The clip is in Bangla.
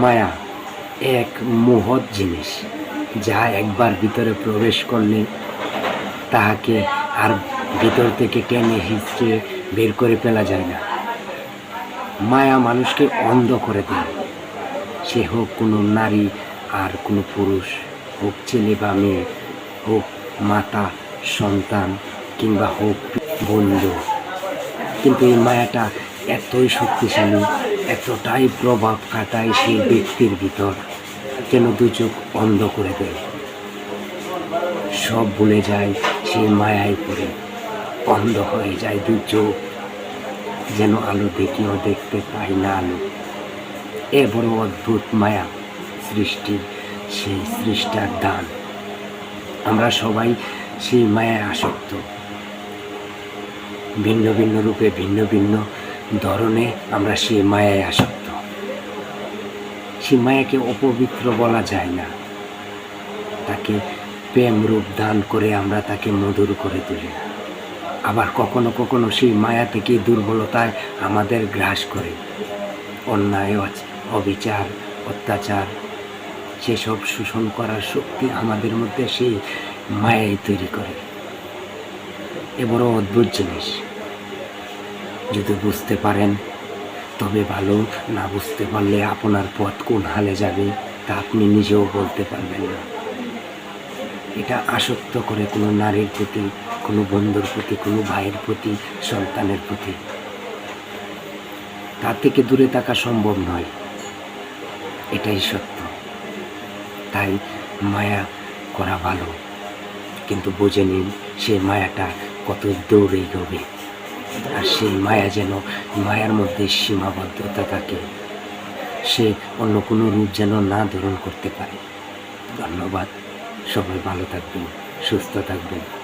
মায়া এক মহৎ জিনিস যা একবার ভিতরে প্রবেশ করলে তাহাকে আর ভিতর থেকে টেনে হিচড়ে বের করে ফেলা যায় না। মায়া মানুষকে অন্ধ করে দেয়। সে হোক কোনো নারী আর কোনো পুরুষ, হোক ছেলে বা মেয়ে, হোক মাতা, সন্তান কিংবা হোক বন্ধু। কিন্তু এই মায়াটা এতই শক্তিশালী, এতটাই প্রভাব কাটায় সেই ব্যক্তির ভিতর, যেন দু চোখ অন্ধ করে দেয়। সব ভুলে যায় সেই মায়ায় পড়ে, অন্ধ হয়ে যায় দু চোখ, যেন আলো দেখিও দেখতে পাই না আলো। এ বড় অদ্ভুত মায়া সৃষ্টি সেই সৃষ্টার দান। আমরা সবাই সেই মায়ায় আসক্ত। ভিন্ন ভিন্ন রূপে ভিন্ন ভিন্ন ধরনে আমরা সেই মায়ায় আসক্ত। সেই মায়াকে অপবিত্র বলা যায় না। তাকে প্রেম রূপ দান করে আমরা তাকে মধুর করে তুলি। আবার কখনো কখনো সেই মায়া থেকে দুর্বলতায় আমাদের গ্রাস করে। অন্যায় অবিচার, অত্যাচার, সেসব শোষণ করার শক্তি আমাদের মধ্যে সেই মায়াই তৈরি করে। এ বড় অদ্ভুত জিনিস। যদি বুঝতে পারেন, তবে ভালো না বুঝতে পারলে আপনার পথ কোন হালে যাবে তা আপনি নিজেও বলতে পারবেন না। এটা আসক্ত করে কোনো নারীর প্রতি, কোনো বন্ধুর প্রতি, কোনো ভাইয়ের প্রতি, সন্তানের প্রতি। তার থেকে দূরে থাকা সম্ভব নয়। এটাই সত্য। তাই মায়া করা ভালো। কিন্তু বোঝে নিন, সে মায়াটা কত দৌড়ে গবে আর সেই মায়া যেন মায়ার মধ্যে সীমাবদ্ধতা থাকে। সে অন্য কোনো রূপ যেন না ধারণ করতে পারে। ধন্যবাদ। সবাই ভালো থাকবেন, সুস্থ থাকবেন।